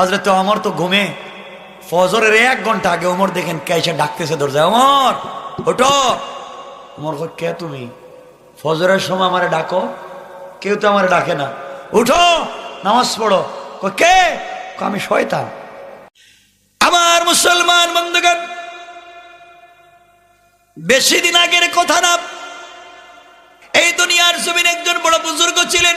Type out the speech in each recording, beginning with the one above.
হজরত অমর তো ঘুমে ফজরের এক ঘণ্টা আগে ওমর দেখেন কে এসে ডাকতেছে দরজায় অমর ওটো কয়, কে তুমি? ফজরের সময় আমারে ডাকো কেউ তো আমারে ডাকে না। উঠো নামাজ পড়ো। কে? আমি শয়তান। আমার মুসলমান বন্ধুগণ বেশি দিন আগের কথা না এই দুনিয়ার জমিন একজন বড় বুজুর্গ ছিলেন।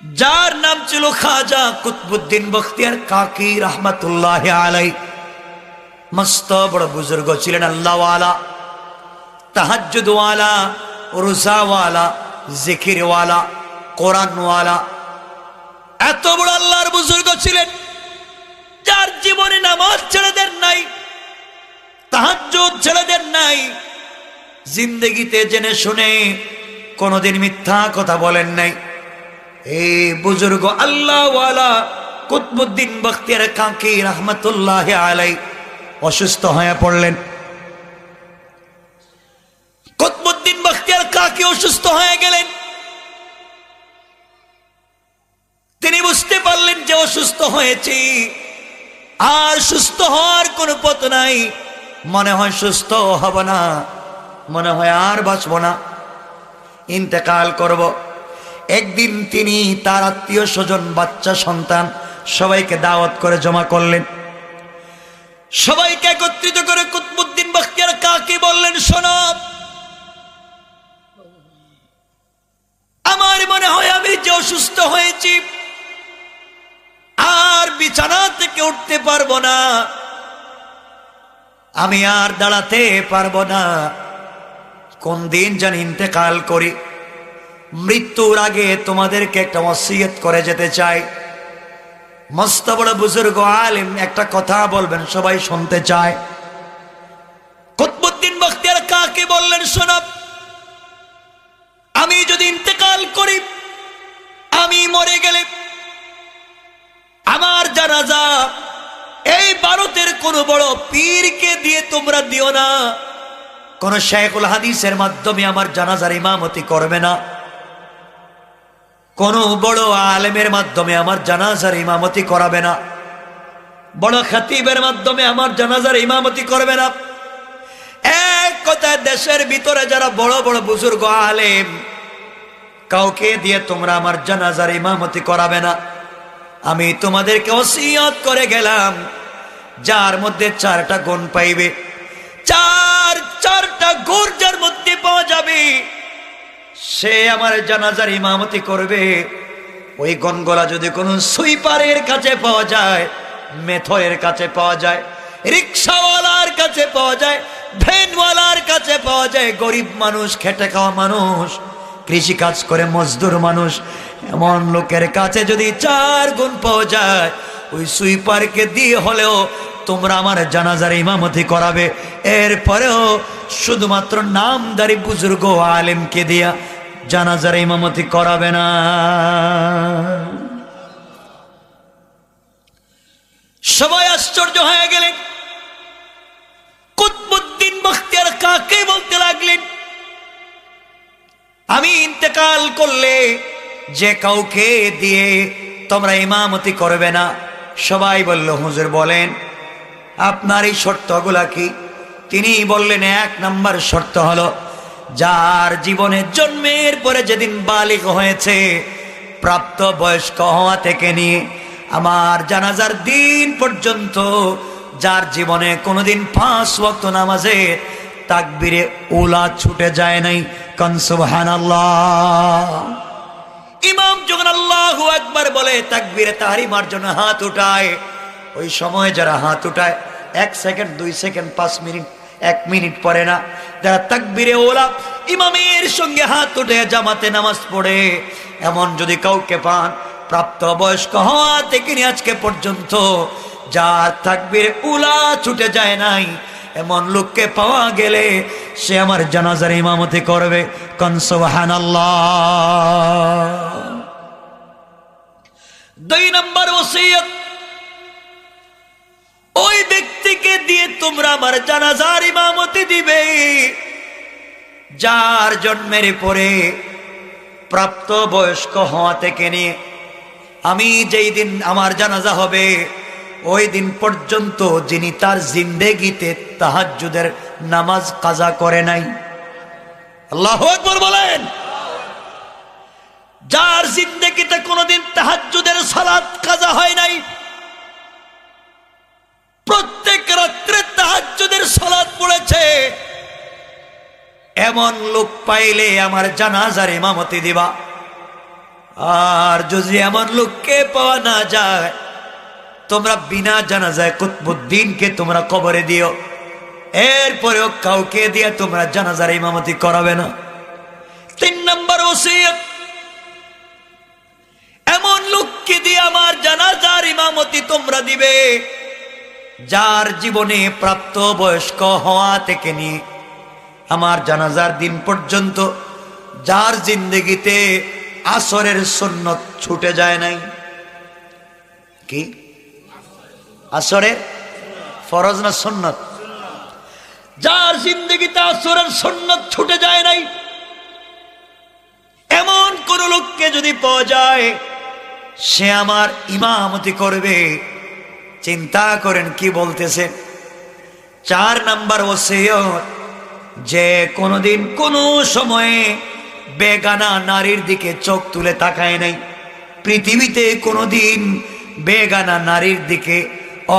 যার নাম ছিল খাজা কুতবুদ্দিন বখতিয়ার কাকি রহমতুল্লাহ আলাই। মস্ত বড় বুজুর্গ ছিলেন আল্লাহওয়ালা তাহাজুদওয়ালা রোজাওয়ালা, জিকিরওয়ালা, কোরআনওয়ালা। এত বড় আল্লাহর বুজুর্গ ছিলেন, যার জীবনে নামাজ ছেড়ে দেন নাই, তাহাজ্জুদ ছেড়ে দেন নাই। জিন্দগিতে জেনে শুনে কোনোদিন মিথ্যা কথা বলেন নাই। এই বুজুর্গ আল্লাহওয়ালা কুতবুদ্দিন বখতিয়ার কাকি রহমতুল্লাহ আলাই অসুস্থ হয়ে পড়লেন। কুতবুদ্দিন বখতিয়ার কাকি অসুস্থ হয়ে গেলেন। তিনি বুঝতে পারলেন যে অসুস্থ হয়েছি। আর সুস্থ হওয়ার কোনো পথ নাই। মনে হয় সুস্থ হব না। মনে হয় আর বাঁচব না। ইন্তেকাল করব। একদিন তিনি তার আত্মীয় স্বজন, বাচ্চা, সন্তান সবাইকে দাওয়াত করে জমা করলেন। সবাইকে একত্রিত করে কুতবুদ্দিন বখতিয়ার কাকে বললেন শোনব আমার মনে হয় আমি যে অসুস্থ হয়েছি, আর বিছানা থেকে উঠতে পারব না। আমি আর দাঁড়াতে পারব না। কোন দিন জানি ইন্তেকাল করি। মৃত্যুর আগে তোমাদেরকে একটা ওসিয়ত করে যেতে চাই। মস্ত বড় বুজুর্গ আলিম একটা কথা বলবেন, সবাই শুনতে চায়। কুতবুদ্দিন বখতিয়ার কাকে বললেন শোনব আমি যদি ইন্তেকাল করি, আমি মরে গেলে আমার জানাজা এই ভারতের কোন বড় পীরকে দিয়ে তোমরা দিও না। কোন শেখুল হাদিসের মাধ্যমে আমার জানাজার ইমামতি করবে না। কোন বড় আলেমের মাধ্যমে আমার জানাজার ইমামতি করাবে না। বড় খাতিবের মাধ্যমে আমার জানাজার ইমামতি করবে না। এক কথায় দেশের ভিতরে যারা বড় বড় বুজুর্গ আলেম, কাউকে দিয়ে তোমরা আমার জানাজার ইমামতি করাবে না। আমি তোমাদেরকে ওসিয়ত করে গেলাম, যার মধ্যে চারটা গুণ পাইবে। চার, চারটা গুণ যার মধ্যে সে আমার জানাজার ইমামতি করবে। ওই গনগলা যদি কোনো সুইপারের কাছে পাওয়া যায় মেথয়ের কাছে পাওয়া যায়, রিক্সাওয়ালার কাছে পাওয়া যায়, ভ্যানওয়ালার কাছে পাওয়া যায়, গরিব মানুষ, খেটে খাওয়া মানুষ কৃষি কাজ করে মজদুর মানুষ, এমন লোকের কাছে যদি চার গুণ পাওয়া যায়, ওই সুইপারকে দিয়ে হলেও তোমরা আমার জানাজার ইমামতি করাবে। এরপরেও শুধুমাত্র নামদারি বুজুর্গ আলেমকে দিয়া জানাজার ইমামতি করাবে না। সবাই আশ্চর্য হয়ে গেলেন। কুতবুদ্দিন বখতিয়ার কাকে বলতে লাগলেন? আমি ইন্তেকাল করলে যে কাউকে দিয়ে তোমরা ইমামতি করবে না। সবাই বলল, হুজুর বলেন, আপনার এই শর্তগুলা কি? তিনি বললেন, এক নম্বর শর্ত হলো যার জীবনে জন্মের পরে যেদিন বালিক হয়েছে, প্রাপ্ত বয়স্ক হওয়া থেকে নিয়ে আমার জানাজার দিন পর্যন্ত যার জীবনে কোনোদিন পাঁচ ওয়াক্ত নামাজে তাকবিরে ওলা ছুটে যায় নাই। কনসুবহান ইমাম যখন আল্লাহ একবার বলে তাকবিরে তাহারিমার জন্য হাত উঠায়, ওই সময় যারা হাত উঠায়, এক সেকেন্ড, দুই সেকেন্ড, পাঁচ মিনিট এক মিনিট পরে না, যারা তাকবিরে ওলা, ইমামের সঙ্গে হাত উঠে জামাতে নামাজ পড়ে, এমন যদি কাউকে পান, প্রাপ্ত বয়স্ক হওয়া থেকে আজকে পর্যন্ত যার তাকবির উলা ছুটে যায় নাই, এমন লোককে পাওয়া গেলে সে আমার জানাজার ইমামতি করবে কনসবাহান দুই নম্বর ওসিয়ত, ওই ব্যক্তিকে দিয়ে তোমরা আমার জানাজার ইমামতি দিবে। যার জন্মের পরে প্রাপ্ত বয়স্ক হওয়া থেকে নিয়ে আমি যেই দিন আমার জানাজা হবে, ওই দিন পর্যন্ত যিনি তার জিন্দেগিতে তাহাজ্জুদের নামাজ কাজা করে নাই। আল্লাহ আকবর বলেন। যার জিন্দেগিতে কোনোদিন তাহাজ্জুদের সালাদ কাজা হয় নাই, প্রত্যেক রাত্রে তাহাজ্জুদের সালাত পড়েছে। এমন লোক পাইলে আমার জানাজার ইমামতি দিবা। আর যদি এমন লোককে পাওয়া না যায়, তোমরা বিনা জানাজায় কুতবুদ্দিনকে তোমরা কবরে দিও। এরপরেও কাউকে দিয়ে তোমরা জানাজার ইমামতি করাবে না। তিন নম্বর ওসিয়ত, এমন লোককে দিয়ে আমার জানাজার ইমামতি তোমরা দিবে। যার জীবনে প্রাপ্ত বয়স্ক হওয়া থেকে নিয়ে আমার জানাজার দিন পর্যন্ত যার জিন্দগিতে আসরের সুন্নত ছুটে যায় নাই। কি? আসরের ফরজ না সুন্নত? যার জিন্দগিতে আসরের সুন্নত ছুটে যায় নাই, এমন কোন লোককে যদি পাওয়া যায়, সে আমার ইমামতি করবে। চিন্তা করেন কি বলতেছে। চার নাম্বার ওসিয়ত, যে কোনোদিন কোনো সময়ে বেগানা নারীর দিকে চোখ তুলে তাকায় নাই। পৃথিবীতে কোনোদিন বেগানা নারীর দিকে,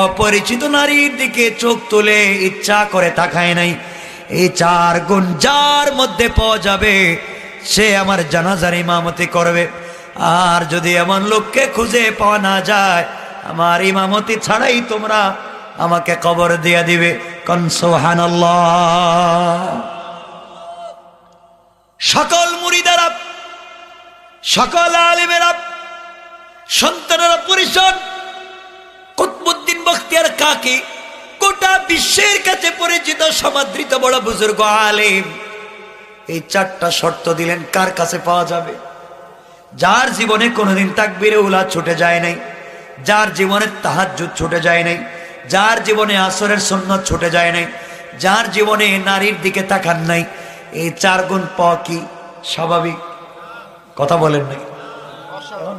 অপরিচিত নারীর দিকে চোখ তুলে ইচ্ছা করে তাকায় নাই। এই চার গুণ যার মধ্যে পাওয়া যাবে, সে আমার জানাজার ইমামতি করবে। আর যদি এমন লোককে খুঁজে পাওয়া না যায় আমার ইমামতি ছাড়াই তোমরা আমাকে কবর দিয়ে দিবে। কনসোহান সকল মুড়িদারা সকল আলিমেরা সন্তানেরা পরিষদ কুতবুদ্দিন বখতিয়ার কাকি গোটা বিশ্বের কাছে পরিচিত সমাদৃত বড় বুজুর্গ আলিম। এই চারটা শর্ত দিলেন, কার কাছে পাওয়া যাবে? যার জীবনে কোনোদিন তাকবিরে উলা ছুটে যায় নাই। যার জীবনে তাহাজ্জুদ ছুটে যায় নাই, যার জীবনে আসরের সন্ন্যত ছুটে যায় নাই, যার জীবনে নারীর দিকে তাকান নাই, এই চার গুণ পাওয়া কি? স্বাভাবিক? কথা বলেন নাই।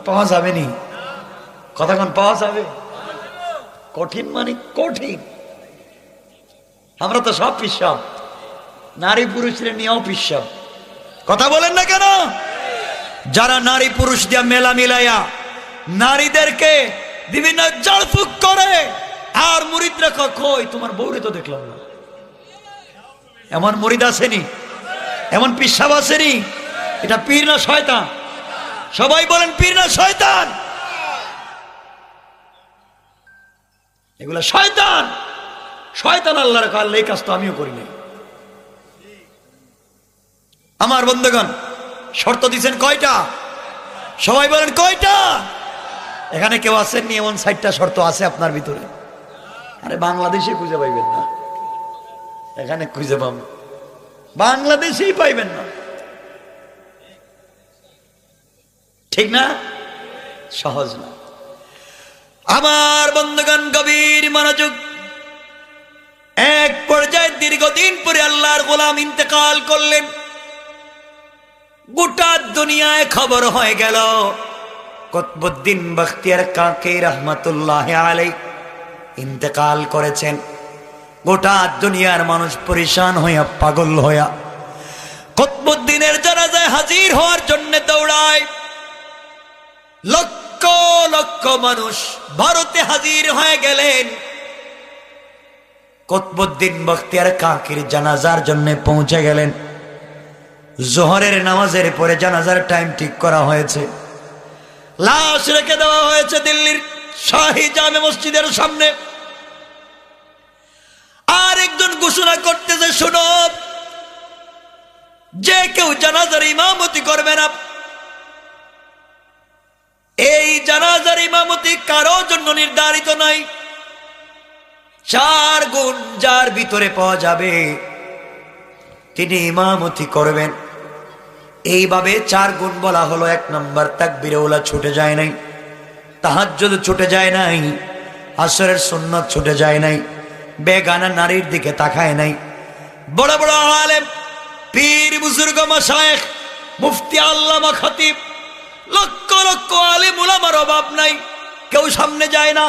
পাওয়া যাবে নি? কতক্ষণ পাওয়া যাবে? কঠিন মানে কঠিন। আমরা তো সব পিসাব। নারী পুরুষের নিয়েও পিসাব। কথা বলেন না কেন? যারা নারী পুরুষ দিয়া মেলা মিলাইয়া নারীদেরকে বিভিন্ন জড়ফুক করে, আর মুরিদ রেখা, কই, তোমার বউরে তো দেখলাম না। এমন মুরিদ আসেনি, এমন পিসাব আসেনি, এটা পীর না শয়তান? সবাই বলেন, পীর না শয়তান? এগুলা শয়তান। শয়তান আল্লাহর আল্লাহ এই কাজ তো আমিও করি নাই। আমার বন্ধুগণ, শর্ত দিচ্ছেন কয়টা? সবাই বলেন, কয়টা? এখানে কেউ আসেননি, এমন ষাটটা শর্ত আছে আপনার ভিতরে। আরে বাংলাদেশে খুঁজে পাইবেন না। এখানে খুঁজে পাব বাংলাদেশেই পাইবেন না। ঠিক না? সহজ না। আমার বন্ধুগণ, গভীর মনোযোগ। এক পর্যায়ে দীর্ঘদিন পরে আল্লাহর গোলাম ইন্তেকাল করলেন। গোটা দুনিয়ায় খবর হয়ে গেল। কতবুদ্দিন বখতিয়ার কাকে রহমতুল্লাহ আলাই ইন্তেকাল করেছেন। গোটা দুনিয়ার মানুষ পরিশান হইয়া, পাগল হইয়া কতবুদ্দিনের জানাজায় হাজির হওয়ার জন্য দৌড়ায়। লক্ষ লক্ষ মানুষ ভারতে হাজির হয়ে গেলেন। কতবুদ্দিন বখতিয়ার কাকির জানাজার জন্য পৌঁছে গেলেন। জোহরের নামাজের পরে জানাজার টাইম ঠিক করা হয়েছে। লাশ রেখে দেওয়া হয়েছে দিল্লির শাহী জামে মসজিদের সামনে। আর একজন ঘোষণা করতেছে, শুনো, যে কেউ জানাজার ইমামতি করবে না, এই জানাজার ইমামতি কারও জন্য নির্ধারিত নাই। চার গুণ যার ভিতরে পাওয়া যাবে, তিনি ইমামতি করবেন। এইভাবে চার গুণ বলা হলো, এক নম্বর তাকবিরে ওলা ছুটে যায় নাই তাহার যদি ছুটে যায় নাই, আসরের সুন্নত ছুটে যায় নাই, বেগানা নারীর দিকে তাকায় নাই। বড় বড় আলেম, পীর, বুজুর্গ, মশায়েখ, মুফতি, আল্লামা, খতিব, লক্ষ লক্ষ আলিম, উলামার অভাব নাই, কেউ সামনে যায় না,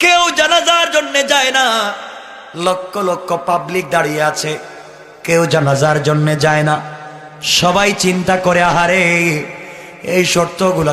কেউ জানাজার জন্য যায় না, লক্ষ লক্ষ পাবলিক দাঁড়িয়ে আছে। কেউ জানাজার জন্য যায় না। সবাই চিন্তা করে আহারে এই শর্তগুলো